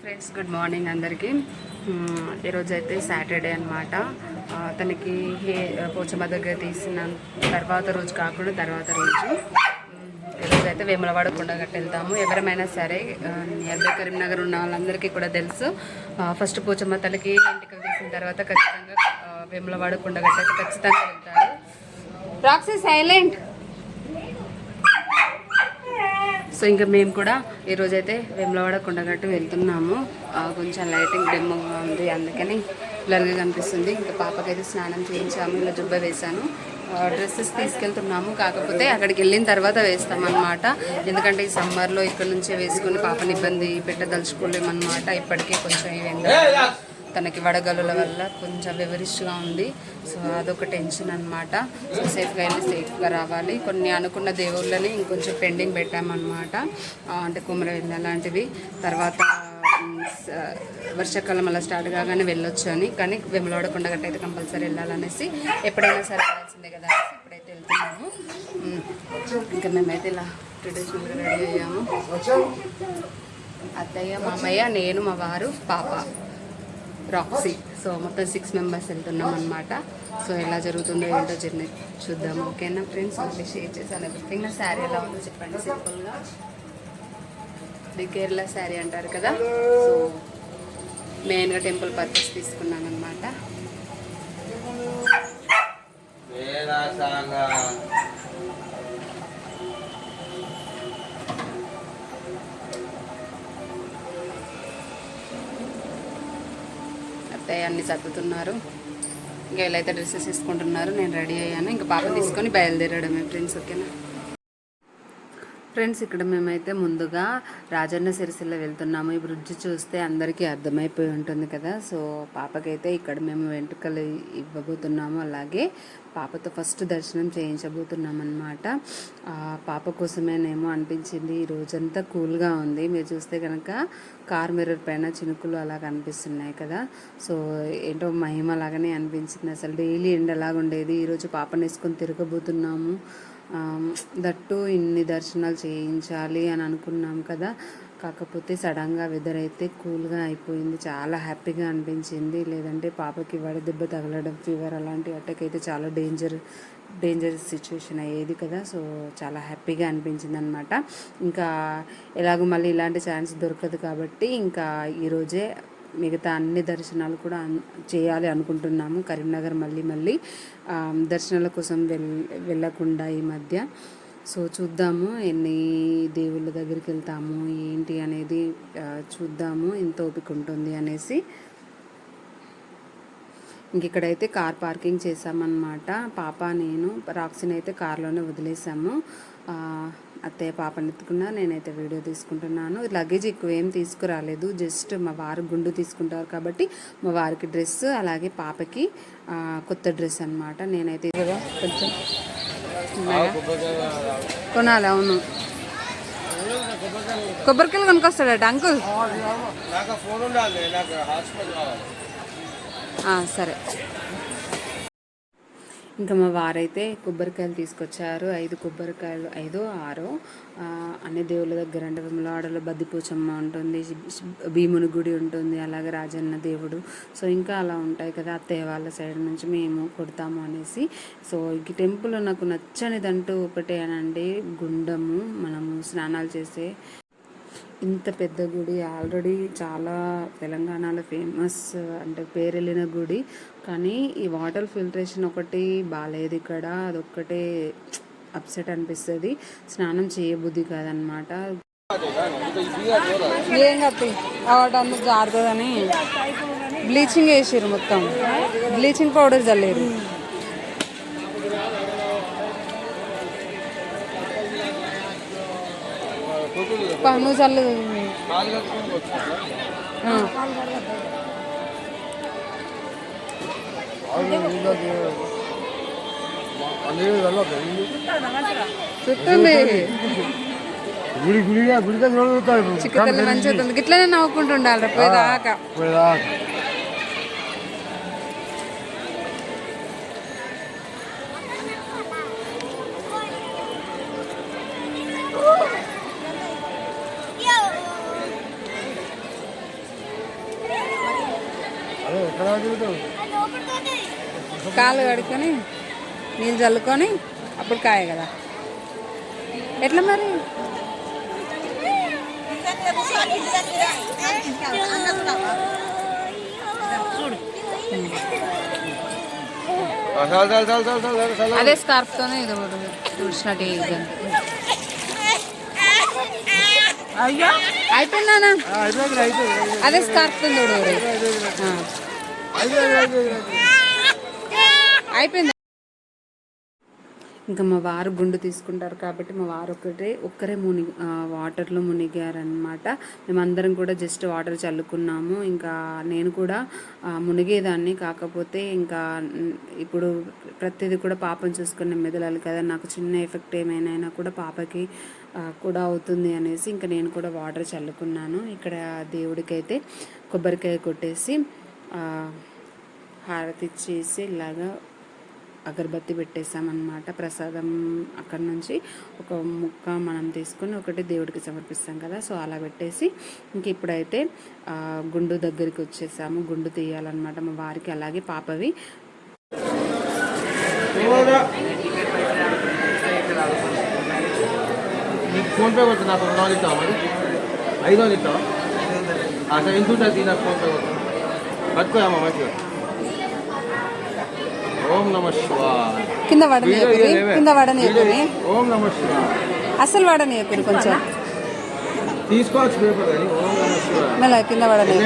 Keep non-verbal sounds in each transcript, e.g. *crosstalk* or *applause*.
Friends good morning అందరికీ. ఈరోజైతే ఈరోజు అయితే సాటర్డే అనమాట తనకి హే పోచమ్మ దగ్గర తీసిన తర్వాత రోజు కాకుండా తర్వాత రోజు మ్మ్, ఈరోజు అయితే వేములవాడ కొండగట్టు వెళ్తాము. ఎవరమైనా సరే నియర్ కరీంనగర్ ఉన్న వాళ్ళందరికీ కూడా తెలుసు. ఫస్ట్ పోచమ్మ తల్లికి ఇంటికి తీసిన తర్వాత ఖచ్చితంగా వేములవాడ కొండగట్టు అయితే ఖచ్చితంగా వెళ్తారు. రాక్సీ సైలెంట్ సో ఇంకా మేము కూడా ఈరోజైతే వేములవాడ కొండగట్టు వెళ్తున్నాము. కొంచెం లైటింగ్ డెమ్మగా ఉంది అందుకని బ్లర్గా కనిపిస్తుంది. ఇంకా పాపకైతే స్నానం చేయించాము ఇలా జుబ్బ వేశాను. డ్రెస్సెస్ తీసుకెళ్తున్నాము కాకపోతే అక్కడికి వెళ్ళిన తర్వాత వేస్తామన్నమాట. ఎందుకంటే ఈ సమ్మర్లో ఇక్కడ నుంచే వేసుకొని పాపని ఇబ్బంది పెట్టదలుచుకోలేమన్నమాట. ఇప్పటికే కొంచెం ఈ తనకి వడగలుల వల్ల కొంచెం వివరిష్గా ఉంది. సో అదొక టెన్షన్ అనమాట సో సేఫ్గా వెళ్ళి సేఫ్గా రావాలి. కొన్ని అనుకున్న దేవుళ్ళని ఇంకొంచెం పెండింగ్ పెట్టామన్నమాట. అంటే కుమరవెల్లి అలాంటివి. తర్వాత వర్షాకాలం అలా స్టార్ట్ కాగానే వెళ్ళొచ్చు అని. కానీ వెమలాడకుండా గట్ట అయితే కంపల్సరీ వెళ్ళాలనేసి ఎప్పుడైనా సరే వెళ్ళాల్సిందే కదా ఇప్పుడైతే వెళ్తున్నాము. ఇంకా మేమైతే ఇలా ట్రెడిషనల్గా రెడీ అయ్యాము. అత్తయ్య మామయ్య నేను మా వారు పాప. రాక్సీ సో మొత్తం సిక్స్ మెంబర్స్ వెళ్తున్నాం అనమాట సో ఎలా జరుగుతుందో ఏంటో జర్నీ చూద్దాం. ఓకేనా ఫ్రెండ్స్ మళ్ళీ షేర్ చేశాను. ఎవ్రీథింగ్ నా శారీ ఎలా ఉందో చెప్పండి. సింపుల్గా ఇది కేరళ శారీ అంటారు కదా? సో మెయిన్గా టెంపుల్ పర్చేస్ తీసుకున్నాను అనమాట అన్ని సర్దుతున్నారు. ఇంకా వీళ్ళైతే డ్రెస్సెస్ తీసుకుంటున్నారు నేను రెడీ అయ్యాను. ఇంకా పాప తీసుకొని బయలుదేరడమే ఫ్రెండ్స్ ఓకేనా? ఫ్రెండ్స్ ఇక్కడ మేమైతే ముందుగా రాజన్న సిరిసిల్ల వెళ్తున్నాము. ఈ బ్రిడ్జ్ చూస్తే అందరికీ అర్థమైపోయి ఉంటుంది కదా. సో పాపకైతే ఇక్కడ మేము వెంట్రుకలు ఇవ్వబోతున్నాము. అలాగే పాపతో ఫస్ట్ దర్శనం చేయించబోతున్నాం అనమాట పాప కోసమేనేమో అనిపించింది. ఈ రోజంతా కూల్గా ఉంది. మీరు చూస్తే కనుక కార్ మిర్రర్ పైన చినుకులు అలా కనిపిస్తున్నాయి కదా. సో ఏంటో మహిమ లాగానే అనిపించింది. అసలు డైలీ ఎండ ఉండేది. ఈరోజు పాపను వేసుకొని తిరగబోతున్నాము. దట్టు ఇన్ని దర్శనాలు చేయించాలి అని అనుకున్నాం కదా. కాకపోతే సడన్గా వెదర్ అయితే కూల్గా అయిపోయింది. చాలా హ్యాపీగా అనిపించింది. లేదంటే పాపకి వడదెబ్బ తగలడం ఫీవర్ అలాంటి అటాక్ అయితే చాలా డేంజర్ డేంజర్ సిచ్యువేషన్ అయ్యేది కదా. సో చాలా హ్యాపీగా అనిపించింది అనమాట ఇంకా ఎలాగో మళ్ళీ ఇలాంటి ఛాన్స్ దొరకదు కాబట్టి ఇంకా ఈరోజే మిగతా అన్ని దర్శనాలు కూడా చేయాలి అనుకుంటున్నాము. కరీంనగర్ మళ్ళీ మళ్ళీ దర్శనాల కోసం వెళ్ వెళ్ళకుండా ఈ మధ్య. సో చూద్దాము ఎన్ని దేవుళ్ళ దగ్గరికి వెళ్తాము ఏంటి అనేది చూద్దాము ఎంత ఓపిక ఉంటుంది అనేసి. ఇంక ఇక్కడైతే కార్ పార్కింగ్ చేసామన్నమాట పాప నేను రాక్సిని అయితే కార్లోనే వదిలేసాము. అత్తయ్య పాపని ఎత్తుకున్నా నేనైతే వీడియో తీసుకుంటున్నాను. లగేజ్ ఎక్కువ ఏం తీసుకురాలేదు. జస్ట్ మా వారు గుండు తీసుకుంటారు కాబట్టి మా వారికి డ్రెస్ అలాగే పాపకి కొత్త డ్రెస్ అన్నమాట. నేనైతే కొంచెం ఉన్నాయా? కొనాలి అవును. కొబ్బరికాయలు కొనుక్కొస్తాడట అంకుల్? సరే. ఇంకా మా వారైతే కొబ్బరికాయలు తీసుకొచ్చారు. ఐదు కొబ్బరికాయలు ఐదో ఆరో. అన్ని దేవుళ్ళ దగ్గర అంటే విమలవాడలో బద్దిపోచమ్మ ఉంటుంది భీముని గుడి ఉంటుంది అలాగే రాజన్న దేవుడు. సో ఇంకా అలా ఉంటాయి కదా అత్తయ్య వాళ్ళ సైడ్ నుంచి మేము కొడతాము అనేసి. సో ఈ టెంపుల్ నాకు నచ్చనిదంటూ ఒకటే అనండి గుండము. మనము స్నానాలు చేసే ఇంత పెద్ద గుడి ఆల్రెడీ చాలా తెలంగాణలో ఫేమస్ అంటే పేరెళ్ళిన గుడి. కానీ ఈ వాటర్ ఫిల్టరేషన్ ఒకటి బాగాలేదు ఇక్కడ. అదొక్కటే అప్సెట్ అనిపిస్తుంది. స్నానం చేయబుద్ధి కాదనమాట. ఏం కప్పి అవటం జారుతుందని. బ్లీచింగ్ వేసారు మొత్తం. బ్లీచింగ్ పౌడర్ చల్లేరు నువ్వు చల్లు. చుట్టుంది. గుడి గుడిగా గుడిగా చూడతారు చిక్కుతల్లి మంచిగా ఉంది ఇట్లనే నవ్వుకుంటుండాలి రేపు పోయేదాకా. కాళ్ళు కడుక్కొని నీళ్ళు చల్లుకొని అప్పుడు కాయ కదా. ఎట్లా మరి? అదే స్కార్ఫ్తోనే ఇది చూసినట్టు ఇది అయ్యో అయిపోయిందా ఆ, అయిపోయింది అయిపోయింది అదే స్కార్ఫ్తో చూడు అయిపోయింది. ఇంకా మా వారు గుండు తీసుకుంటారు కాబట్టి మా వారు ఒకటే ఒక్కరే మునిగి వాటర్లో మునిగారనమాట మేమందరం కూడా జస్ట్ వాటర్ చల్లుకున్నాము. ఇంకా నేను కూడా మునిగేదాన్ని. కాకపోతే ఇంకా ఇప్పుడు ప్రతిదీ కూడా పాపం చూసుకుని మెదలాలి కదా. నాకు చిన్న ఎఫెక్ట్ ఏమైనా కూడా పాపకి కూడా అవుతుంది అనేసి ఇంకా నేను కూడా వాటర్ చల్లుకున్నాను. ఇక్కడ దేవుడికైతే కొబ్బరికాయ కొట్టేసి హారతి ఇచ్చేసి ఇలాగా అగరబత్తి పెట్టేసామన్నమాట ప్రసాదం అక్కడ నుంచి ఒక ముక్క మనం తీసుకొని ఒకటి దేవుడికి సమర్పిస్తాం కదా సో అలా పెట్టేసి ఇంక ఇప్పుడైతే గుండు దగ్గరికి వచ్చేసాము. గుండు తీయాలన్నమాట మా వారికి అలాగే పాపవి. ఫోన్పే కొట్టు నాకు రెండు వందలు ఇస్తావా మరి ఐదు వందలు ఇస్తావా అసలు ఎంత ఉంటుంది నాకు ఫోన్పే కొట్టు పట్టుకోయమ్మా మంచిగా కింద వడని. కింద వడని అసలు వడని కొంచెం. తీసుకోవచ్చు పేపర్ మెల్ల కింద వడని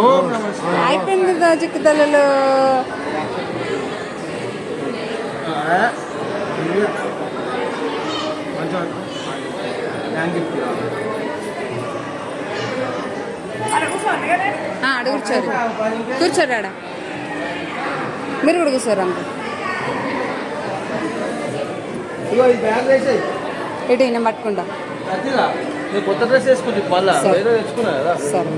ఓం నమ శివాయ. అయిపోయింది చిక్కు తల్లులు మంచిగా థ్యాంక్ యూ అడుగు కూర్చోరు. కూర్చోరు ఆడ. మీరు కూడా కూర్చోరు అంకుల్ ఇటు నేను పట్టుకుంటా. కొత్త డ్రెస్ సరే. వేరే తెచ్చుకున్నా కదా సరే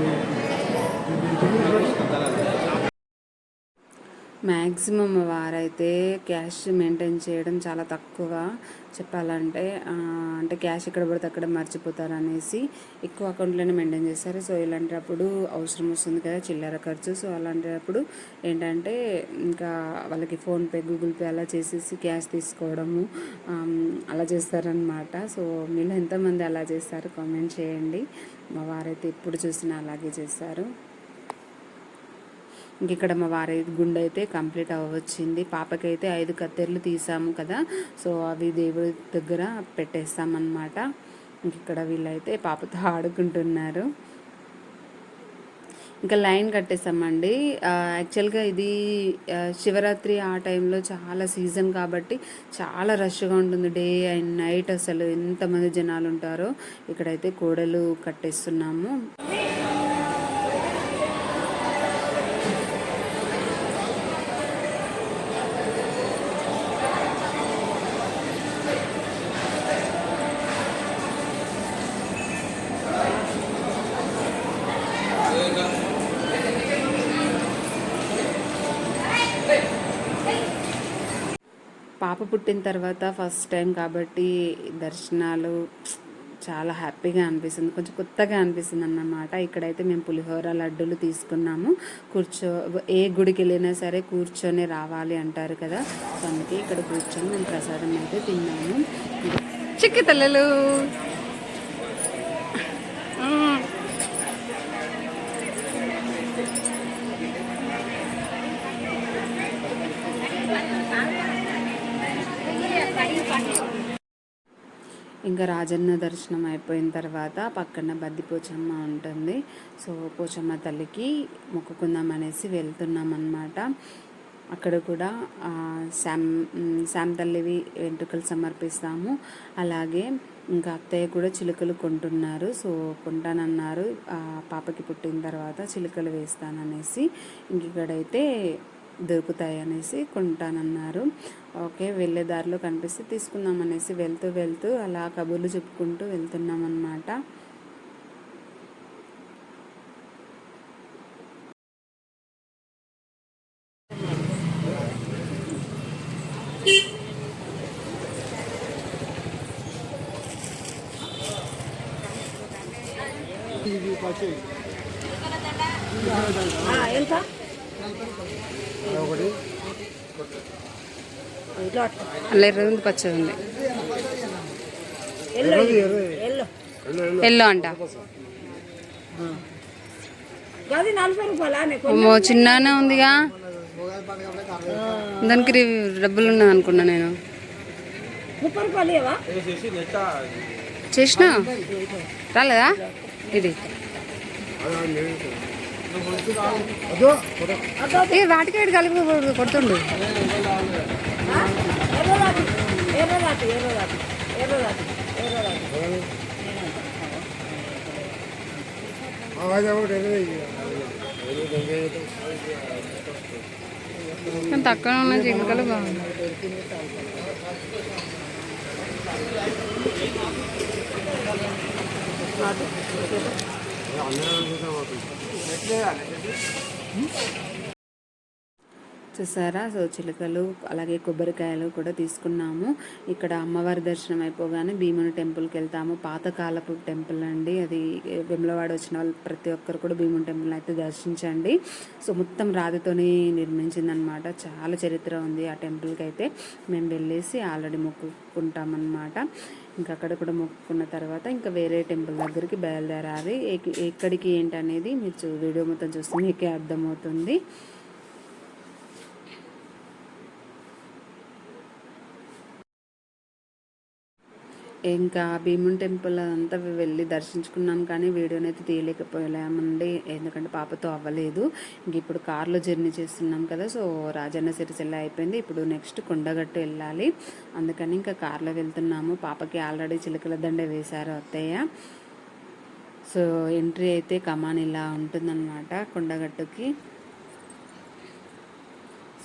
మ్యాక్సిమం వారైతే క్యాష్ మెయింటైన్ చేయడం చాలా తక్కువ చెప్పాలంటే అంటే క్యాష్ ఎక్కడ పడితే అక్కడ మర్చిపోతారు అనేసి ఎక్కువ అకౌంట్లోనే మెయింటైన్ చేస్తారు. సో ఇలాంటప్పుడు అవసరం వస్తుంది కదా చిల్లర ఖర్చు. సో అలాంటప్పుడు ఏంటంటే ఇంకా వాళ్ళకి ఫోన్పే గూగుల్ పే అలా చేసేసి క్యాష్ తీసుకోవడము అలా చేస్తారనమాట సో మీలో ఎంతమంది అలా చేస్తారు కామెంట్ చేయండి. మా వారైతే ఎప్పుడు చూసినా అలాగే చేస్తారు. ఇక్కడ మా వారి గుండె అయితే కంప్లీట్ అవ్వచ్చింది పాపకైతే ఐదు కత్తెరలు తీసాము కదా. సో అవి దేవుడి దగ్గర పెట్టేస్తామన్నమాట. ఇంక ఇక్కడ వీళ్ళైతే పాపతో *laughs* ఆడుకుంటున్నారు. ఇంకా లైన్ కట్టేసామండి యాక్చువల్గా ఇది శివరాత్రి ఆ టైంలో చాలా సీజన్ కాబట్టి చాలా రష్గా ఉంటుంది డే అండ్ నైట్ అసలు. ఎంతమంది జనాలు ఉంటారో ఇక్కడైతే కోడలు కట్టేస్తున్నాము. పాప పుట్టిన తర్వాత ఫస్ట్ టైం కాబట్టి దర్శనాలు చాలా హ్యాపీగా అనిపిస్తుంది. కొంచెం కొత్తగా అనిపిస్తుంది అన్నమాట. ఇక్కడైతే మేము పులిహోర లడ్డూలు తీసుకున్నాము. కూర్చో ఏ గుడికి వెళ్ళినా సరే కూర్చొని రావాలి అంటారు కదా. సో అందుకే ఇక్కడ కూర్చొని మేము ప్రసాదం అయితే తిన్నాము. చిక్కి తల్లలు. ఇంకా రాజన్న దర్శనం అయిపోయిన తర్వాత పక్కన బద్ది పోచమ్మ ఉంటుంది. సో పోచమ్మ తల్లికి మొక్కుకుందాం అనేసి వెళ్తున్నాం అనమాట అక్కడ కూడా ఆ, శామ్ శామ్ తల్లివి వెంట్రుకలు సమర్పిస్తాము. అలాగే ఇంకా అత్తయ్య కూడా చిలుకలు కొంటున్నారు. సో కొంటానన్నారు. పాపకి పుట్టిన తర్వాత చిలుకలు వేస్తాననేసి. ఇంక ఇక్కడైతే దొరుకుతాయి అనేసి కొంటానన్నారు. ఓకే వెళ్ళే దారిలో కనిపిస్తే తీసుకుందాం అనేసి వెళ్తూ వెళ్తూ అలా కబుర్లు చెప్పుకుంటూ వెళ్తున్నాం అన్నమాట అలా ఎర్రది ఉంది పచ్చది ఉంది. ఎల్లో అంట. చిన్ననే ఉందిగా. దానికి డబ్బులు ఉన్నది అనుకున్నా నేను. చేసిన? రాలేదా? ఇది. అదో. ఏ వాటికి వాటి కలిపి కొడు- కొడుతుండు ఎర్రదాటి ఎర్రదాటి ఎర్రదాటి ఎర్రదాటి ఎర్రదాటి తక్కువ ఉన్న చిలుకలు బాగుంది చూసారా? సో చిలుకలు అలాగే కొబ్బరికాయలు కూడా తీసుకున్నాము. ఇక్కడ అమ్మవారి దర్శనం అయిపోగానే భీముని టెంపుల్కి వెళ్తాము. పాతకాలపు టెంపుల్ అండి. అది వెమ్లవాడ వచ్చిన వాళ్ళు ప్రతి ఒక్కరు కూడా భీముని టెంపుల్ అయితే దర్శించండి. సో మొత్తం రాతితోనే నిర్మించిందనమాట. చాలా చరిత్ర ఉంది ఆ టెంపుల్కి అయితే. మేము వెళ్ళేసి ఆల్రెడీ మొక్కుకుంటామన్నమాట ఇంకా అక్కడ కూడా మొక్కుకున్న తర్వాత ఇంకా వేరే టెంపుల్ దగ్గరికి బయలుదేరాలి. ఎక్కడికి ఏంటి అనేది మీరు వీడియో మొత్తం చూస్తే మీకే అర్థమవుతుంది. ఇంకా భీమున్ టెంపుల్ అంతా వెళ్ళి దర్శించుకున్నాం కానీ వీడియోని అయితే తీయలేకపోయామండి. ఎందుకంటే పాపతో అవ్వలేదు. ఇంక ఇప్పుడు కార్లో జర్నీ చేస్తున్నాం కదా సో రాజన్న సిరిసిల్ల అయిపోయింది? ఇప్పుడు నెక్స్ట్ కొండగట్టు వెళ్ళాలి. అందుకని ఇంకా కార్లో వెళ్తున్నాము. పాపకి ఆల్రెడీ చిలకల దండ వేశారు అత్తయ్య. సో ఎంట్రీ అయితే కమాన్ ఇలా ఉంటుందన్నమాట కొండగట్టుకి.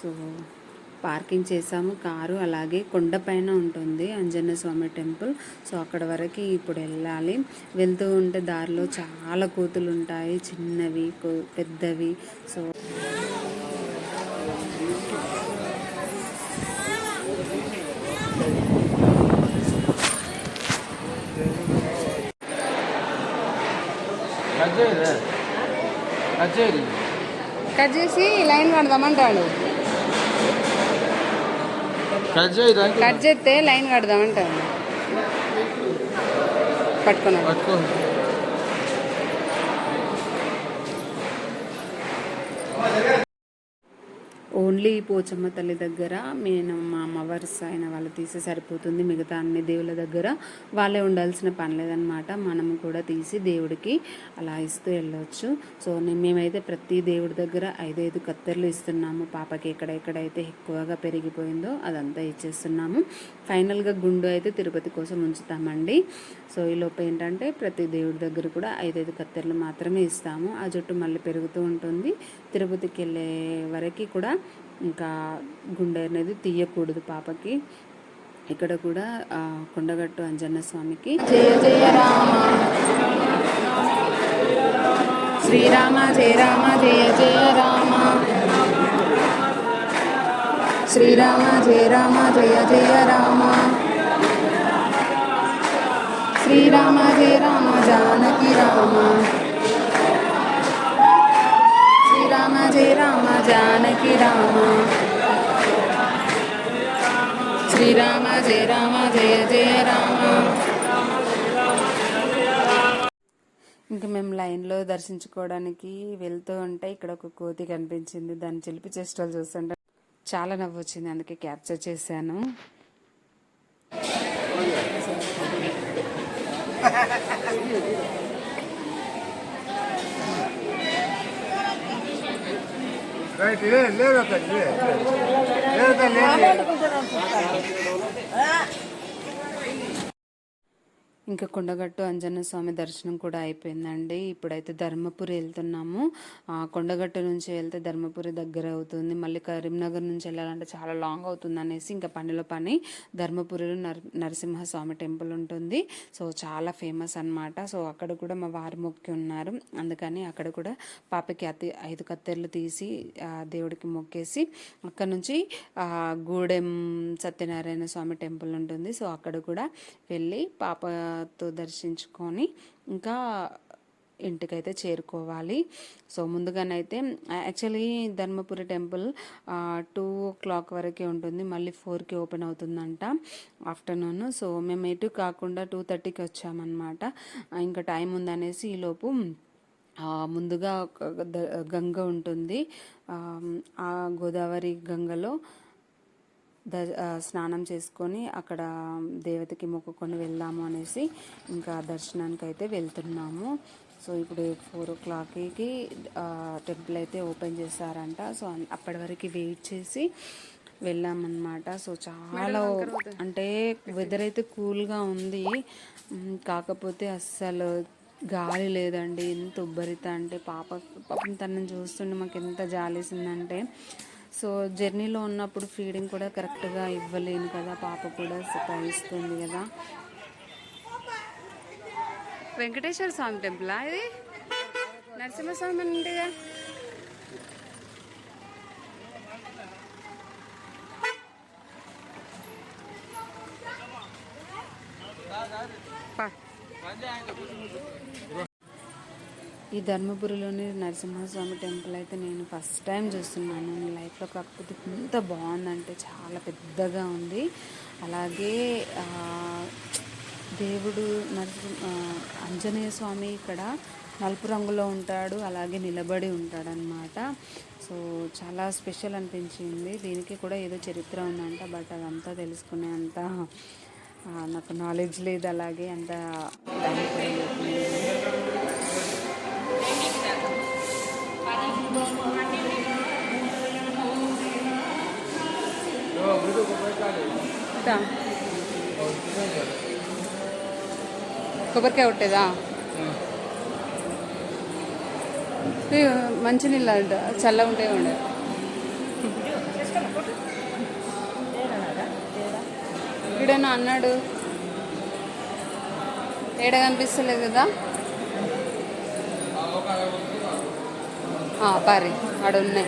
సో పార్కింగ్ చేసాము కారు అలాగే కొండపైన ఉంటుంది అంజన్న స్వామి టెంపుల్. సో అక్కడ వరకు ఇప్పుడు వెళ్ళాలి. వెళ్తూ ఉంటే దారిలో చాలా కోతులు ఉంటాయి చిన్నవి పెద్దవి. సో కట్ చేసి లైన్ కడదామంటాడు. కట్ చేస్తే లైన్ కడదామంటాడు పట్టుకున్నాడు ఓన్లీ పోచమ్మ తల్లి దగ్గర మేము మా అమ్మవారు అయిన వాళ్ళు తీసి సరిపోతుంది. మిగతా అన్ని దేవుళ్ళ దగ్గర వాళ్ళే ఉండాల్సిన పని లేదనమాట మనము కూడా తీసి దేవుడికి అలా ఇస్తూ వెళ్ళవచ్చు సో మేమైతే ప్రతి దేవుడి దగ్గర ఐదైదు కత్తెరలు ఇస్తున్నాము. పాపకి ఎక్కడెక్కడైతే ఎక్కువగా పెరిగిపోయిందో అదంతా ఇచ్చేస్తున్నాము. ఫైనల్గా గుండు అయితే తిరుపతి కోసం ఉంచుతామండి. సో ఈ లోపు ఏంటంటే ప్రతి దేవుడి దగ్గర కూడా ఐదైదు కత్తెరలు మాత్రమే ఇస్తాము. ఆ జుట్టు మళ్ళీ పెరుగుతూ ఉంటుంది. తిరుపతికి వెళ్ళే వరకు కూడా ఇంకా గుండె అనేది తీయకూడదు పాపకి. ఇక్కడ కూడా కొండగట్టు అంజన్న స్వామికి. జయ జయ రామ. శ్రీరామ జయ రామ జయ జయ రామ. శ్రీరామ జయ రామ జయ జయ రామ. శ్రీరామ జయ రామ జానకి రామ. జానకి రామ శ్రీరామ జయ రామ జయ జయ రామ ఇంకా మేము లైన్లో దర్శించుకోవడానికి వెళ్తూ ఉంటే ఇక్కడ ఒక కోతి కనిపించింది. దాన్ని చిలిపి చేష్టలు చూస్తుంటే చాలా నవ్వు వచ్చింది. అందుకే క్యాప్చర్ చేశాను. *laughs* రైట్ లే లేదు తల్లి లేదు తల్లి ఇంకా కొండగట్టు అంజన్న స్వామి దర్శనం కూడా అయిపోయిందండి. ఇప్పుడైతే ధర్మపురి వెళ్తున్నాము. ఆ, కొండగట్టు నుంచి వెళ్తే ధర్మపురి దగ్గర అవుతుంది. మళ్ళీ కరీంనగర్ నుంచి వెళ్ళాలంటే చాలా లాంగ్ అవుతుంది అనేసి ఇంకా పనిలో పని ధర్మపురిలో నర నరసింహస్వామి టెంపుల్ ఉంటుంది. సో చాలా ఫేమస్ అన్నమాట. సో అక్కడ కూడా మా వారు మొక్కి ఉన్నారు. అందుకని అక్కడ కూడా పాపకి అతి ఐదు కత్తెరలు తీసి దేవుడికి మొక్కేసి అక్కడ నుంచి గూడెం సత్యనారాయణ స్వామి టెంపుల్ ఉంటుంది. సో అక్కడ కూడా వెళ్ళి పాప తో దర్శించుకొని ఇంకా ఇంటికైతే చేరుకోవాలి. So ముందుగానైతే actually Dharmapuri temple two o'clock వరకే ఉంటుంది. మళ్ళీ ఫోర్కి ఓపెన్ అవుతుందంట ఆఫ్టర్నూన్. సో మేము ఎటు కాకుండా టూ థర్టీకి వచ్చామన్నమాట. ఇంకా టైం ఉందనేసి ఈలోపు ముందుగా ఒక గంగ ఉంటుంది. ఆ గోదావరి గంగలో ద స్నానం చేసుకొని అక్కడ దేవతకి మొక్కుకొని వెళ్దాము అనేసి ఇంకా దర్శనానికి అయితే వెళ్తున్నాము. సో ఇప్పుడు ఫోర్ ఓ క్లాక్కి టెంపుల్ అయితే ఓపెన్ చేశారంట. సో అప్పటి వరకు వెయిట్ చేసి వెళ్ళామన్నమాట. సో చాలా అంటే వెదర్ అయితే కూల్గా ఉంది. కాకపోతే అస్సలు గాలి లేదండి. ఎంత ఉబ్బరిత అంటే పాప పాపం తనని చూస్తుంటే మాకు ఎంత జాలేసిందంటే సో జర్నీలో ఉన్నప్పుడు ఫీడింగ్ కూడా కరెక్ట్గా ఇవ్వలేను కదా పాప కూడా సతాయిస్తుంది కదా. వెంకటేశ్వర స్వామి టెంపులా ఇది? నరసింహస్వామి అంటేగా పా. ఈ ధర్మపురిలోని నరసింహస్వామి టెంపుల్ అయితే నేను ఫస్ట్ టైం చూస్తున్నాను. నా లైఫ్లో కాకపోతే ఎంత బాగుందంటే చాలా పెద్దగా ఉంది. అలాగే దేవుడు నరసింహ ఆంజనేయ స్వామి ఇక్కడ నలుపు రంగులో ఉంటాడు అలాగే నిలబడి ఉంటాడనమాట సో చాలా స్పెషల్ అనిపించింది. దీనికి కూడా ఏదో చరిత్ర ఉందంట బట్ అదంతా తెలుసుకునే అంత నాకు నాలెడ్జ్ లేదు అలాగే అంత ఇదా? కొబ్బరికాయ కొట్టేదా? మంచినీళ్ళు అంట చల్లగా ఉంటే ఉండే ఇడన్నా అన్నాడు? ఏడ కనిపిస్తలేదు కదా? పారి ఆడ ఉన్నాయి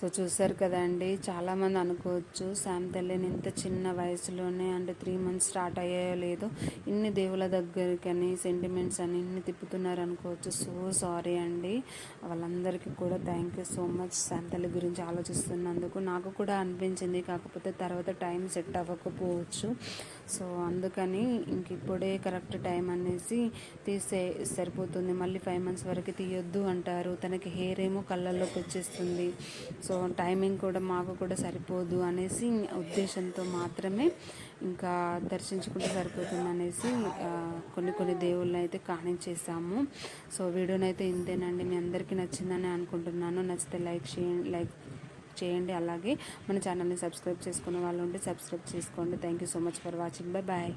సో చూసారు కదండి చాలామంది అనుకోవచ్చు శామ్ తల్లిని ఇంత చిన్న వయసులోనే అంటే త్రీ మంత్స్ స్టార్ట్ అయ్యాయో లేదో ఇన్ని దేవుల దగ్గరికని సెంటిమెంట్స్ అని ఇన్ని తిప్పుతున్నారు అనుకోవచ్చు. సో సారీ అండి. వాళ్ళందరికీ కూడా thank you so much Sam తల్లి గురించి ఆలోచిస్తున్నందుకు. నాకు కూడా అనిపించింది కాకపోతే తర్వాత టైం సెట్ అవ్వకపోవచ్చు. సో అందుకని ఇంక ఇప్పుడే కరెక్ట్ టైం అనేసి తీసే సరిపోతుంది. మళ్ళీ ఫైవ్ మంత్స్ వరకు తీయొద్దు అంటారు. తనకి హెయిర్ ఏమో కళ్ళల్లోకి వచ్చేస్తుంది. సో టైమింగ్ కూడా మాకు కూడా సరిపోదు అనేసి ఉద్దేశంతో మాత్రమే ఇంకా దర్శించుకుంటే సరిపోతుంది అనేసి కొన్ని కొన్ని దేవుళ్ళని అయితే కాణించేసాము సో వీడియోనైతే ఇంతేనండి. మీ అందరికీ నచ్చిందని అనుకుంటున్నాను. నచ్చితే లైక్ చేయండి లైక్ చేయండి. అలాగే మన ఛానల్ని సబ్స్క్రైబ్ చేసుకునే వాళ్ళు ఉంటే సబ్స్క్రైబ్ చేసుకోండి. Thank you so much for watching. Bye bye.